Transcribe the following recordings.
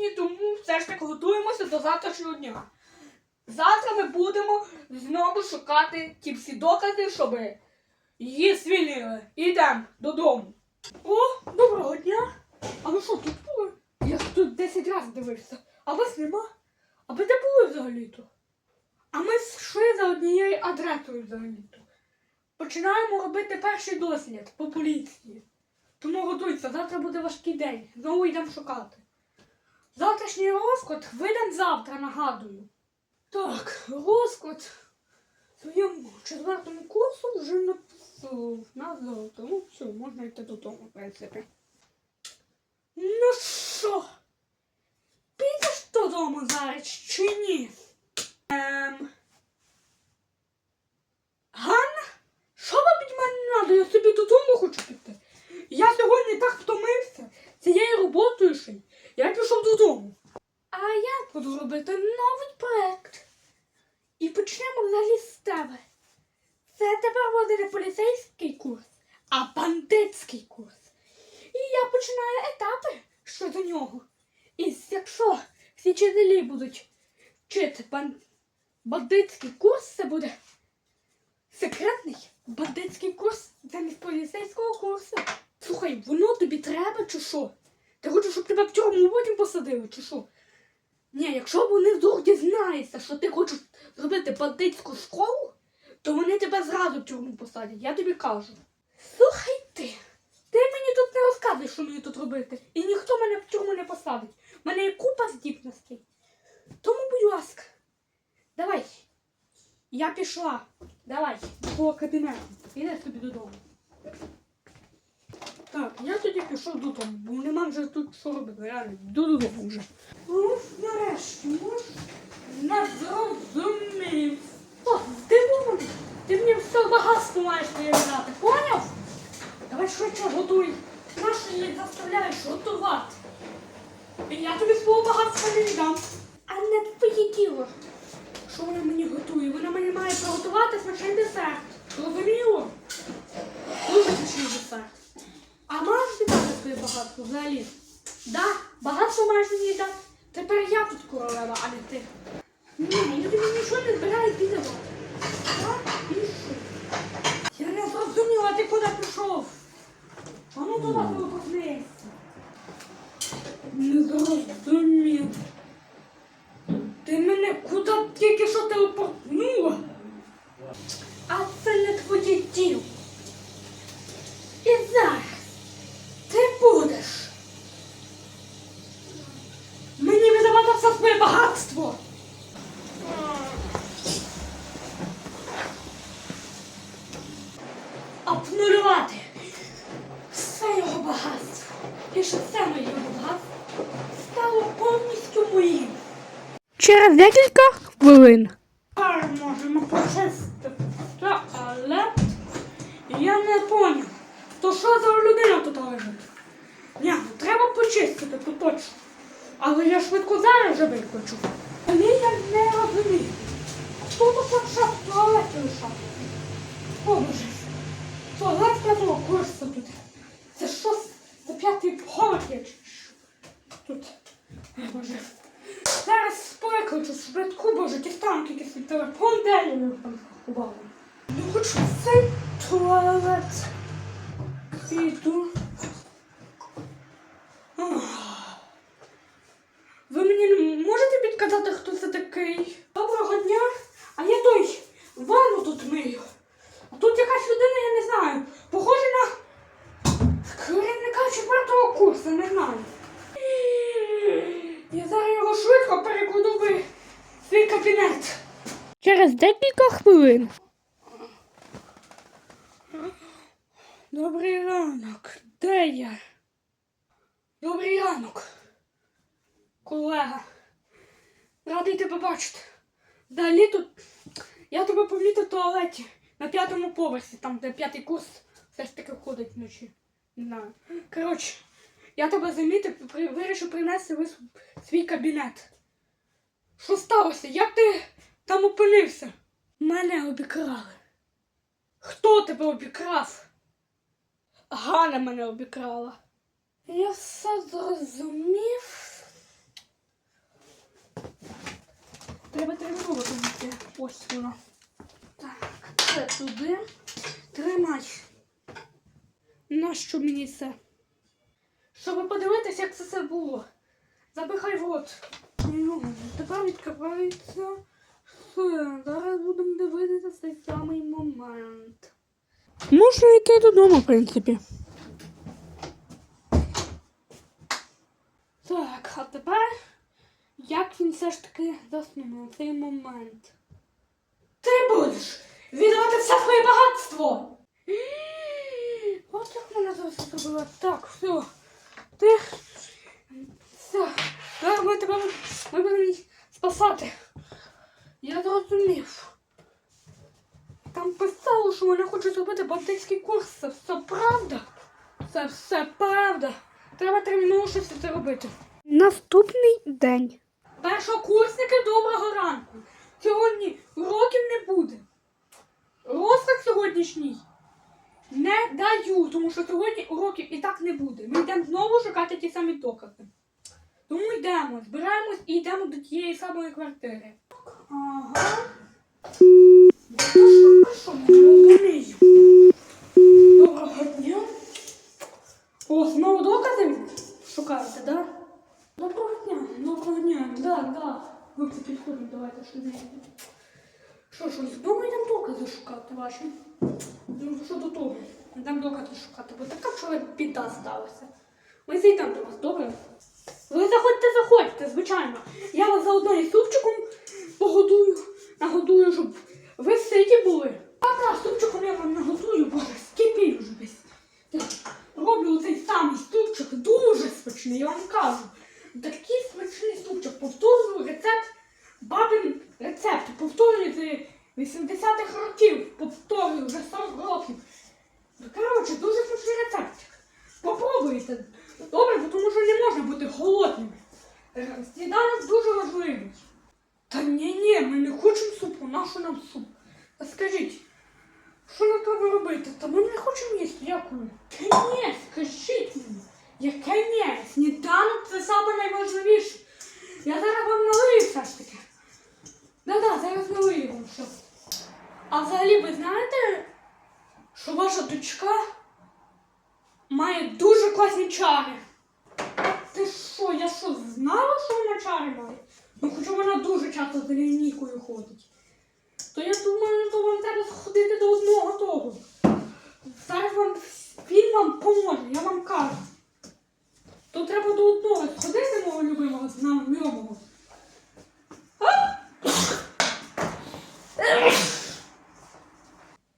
пригнічені, тому все ж таки готуємося до завтрашнього дня. Завтра ми будемо знову шукати ті всі докази, щоб її звільнили. Ідемо додому. О, доброго дня! А ви що тут були? Я ж тут 10 разів дивився. А вас нема? А ви де були взагалі-то? А ми йшли за однією адресою взагалі-то. Починаємо робити перший дослід по поліції. Тому готуйся, завтра буде важкий день. Знову йдемо шукати. Завтрашній розклад видам завтра, нагадую. Так, розклад своєму четвертому курсу вже написав на завтра. Ну все, можна йти додому, в принципі. Ну що? Підеш додому зараз чи ні? Ем... Ганна? Що вам від мене треба? Я собі додому хочу піти. Я сьогодні так втомився цією роботою ще. Я пішов додому. А я буду робити новий проект. І почнемо взагалі з тебе. Це тепер буде не поліцейський курс, а бандитський курс. І я починаю етапи щодо нього. І якщо всі вчителі будуть вчити бан... бандитський курс, це буде секретний бандитський курс замість поліцейського курсу. Слухай, воно тобі треба чи що? Ти хочеш, щоб тебе в тюрму потім посадили, чи що? Ні, якщо вони вдруг дізнаються, що ти хочеш зробити бандитську школу, то вони тебе зразу в тюрму посадять, я тобі кажу. Слухай ти, ти мені тут не розказуєш, що мені тут робити. І ніхто мене в тюрму не посадить. У мене є купа здібностей. Тому, будь ласка, давай. Я пішла. Давай, до кабінету. Іди собі додому. Пішов додому, бо нема вже тут що робити. Реально, йду додому вже. Ну, нарешті, може, не зрозумів. О, здивований. Ти мені все багатство маєш передати, поняв? Давай швидше готуй. Нащо її заставляєш готувати? І я тобі свого багатства не віддам. А не твоє діло. Що вона мені готує? Вона мені має приготувати смачний десерт. Зрозуміло? Дуже смачний десерт. Своє багатство взагалі? Да, багатство маєш мені віддати. Тепер я тут королева, а не ти. Ні, я тобі нічого не збираю віддавати. Я не зрозуміла, ти куди пішов? А ну туди повернися. Не зрозумів. Ти мене куди тільки що телепортнула? А це не твоє діло. І зараз ти будеш. Мені віддавати все своє багатство. Обнулювати все його багатство. І що це моє багатство стало повністю моїм. Через декілька хвилин. Тепер можемо почистити туалет. Я не поняв, то що за людина тут лежить? Ні, ну треба почистити, то точно. Але я швидко зараз вже викличу. Але я не розумію. Хто тут почав в туалеті лишав? О, боже. Туалет п'ятого курсу тут. Це що за п'ятий поверх я? Тут. О, боже. Зараз викличу швидку, боже, ті станки, якийсь телефон, де я його там заховала. Ну, хоч в цей туалет. Піду. Ах. Ви мені не можете підказати, хто це такий? Доброго дня. А я той ванну тут мию. А тут якась людина, я не знаю. Похоже на керівника четвертого курсу, не знаю. Я зараз його швидко перекладу в свій кабінет. Через декілька хвилин. Добрий ранок. Де я? Добрий ранок. Колега. Радий тебе бачити. Далі тут. Я тебе помітив в туалеті на п'ятому поверсі, там, де п'ятий курс все ж таки входить вночі. Не знаю. Коротше, я тебе замітив, вирішив принести свій кабінет. Що сталося? Як ти там опинився? Мене обікрали. Хто тебе обікрав? Галя мене обікрала. Я все зрозумів. треба помити. Ось воно. Так, це туди. Тримай. Нащо мені це? Щоб подивитися, як це все було. Запихай в рот. Ну, тепер відкривається. Все, зараз будемо дивитися цей самий момент. Можна йти додому, в принципі. Так, а тепер як він все ж таки заснув на цей момент? Ти будеш віддавати все своє багатство! От як мене зараз зробила. Так, все. Ти. Все. Зараз ми тебе ми будемо спасати. Я зрозумів. Там писало, що вони хочуть зробити бандитський курс. Це все правда. Це все правда. Треба терміново щось це робити. Наступний день. Першокурсники, доброго ранку. Сьогодні уроків не буде. Розклад сьогоднішній не даю, тому що сьогодні уроків і так не буде. Ми йдемо знову шукати ті самі докази. Тому йдемо, збираємось і йдемо до тієї самої квартири. О, знову докази шукаєте, так? Да? Доброго дня, доброго дня, да, да. Ви підходимо, давайте. Що ж, йдемо докази шукати ваші. Ну, що до того? Йдемо докази шукати, бо така вчора біда сталася. Ми зайдемо до вас, добре? Ви заходьте, заходьте, звичайно. Я вас заодно і супчиком погодую, нагодую, щоб ви ситі були. А так, супчиком я вам нагодую, боже, скипів вже весь. Так, роблю цей самий ступчик дуже смачний, я вам кажу. Такий смачний ступчик. Повторюю рецепт бабин рецепт. 80-х років. Повторюю вже 40 років. Ну, Коротше, дуже смачний рецептик. Попробуйте. Добре, бо тому що не можна бути голодним. Е, Сніданок дуже важливий. Та ні, ні, ми не хочемо супу, нащо нам суп? А скажіть, що нам треба робити? Та ми не хочемо їсти, дякую. Та ні, скажіть мені. Яке ні? Сніданок це саме найважливіше. Я зараз вам налию все ж таки. Да-да, зараз налию вам все. А взагалі ви знаєте, що ваша має дуже класні чари. Ти що, я що, знала, що вона чари має? Ну, хоча вона дуже часто за лінійкою ходить. То я думаю, що вам треба сходити до одного того. Зараз вам він вам поможе, я вам кажу. То треба до одного сходити, мого любимого знайомого.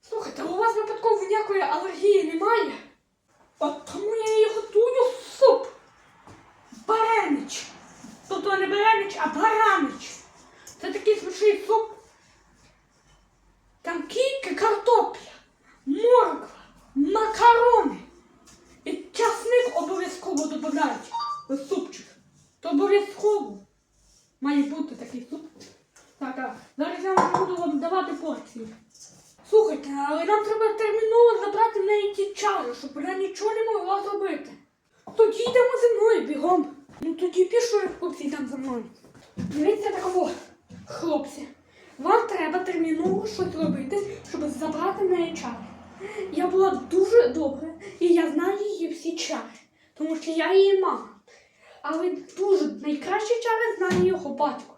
Слухайте, у вас випадково ніякої алергії немає? От тому я і готую суп. Баранич. Тобто не баранич, а баранич. Це такий смачний суп. Там кілька картопля, морква, макарони. І часник обов'язково додають у супчик. То обов'язково має бути такий суп. Так, так. Зараз я вам буду вам давати порцію. Слухайте, але нам треба терміново забрати в неї ті чари, щоб вона нічого не могла зробити. Тоді йдемо зі мною бігом. Ну тоді пішли, хлопці, йдемо за мною. Дивіться такого, хлопці. Вам треба терміново щось робити, щоб забрати неї чари. Я була дуже добра, і я знаю її всі чари, тому що я її мама. Але дуже найкращі чари знає його батько.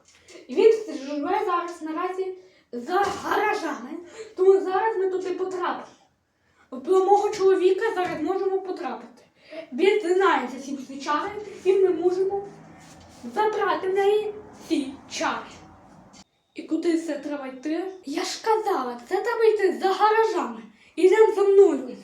І він живе зараз наразі за гаражами, тому зараз ми туди потрапимо. До мого чоловіка зараз можемо потрапити. Він знає ці всі чари, і ми можемо забрати в неї ці чари. І куди це треба йти? Я ж казала, це треба йти за гаражами. Ідемо за мною.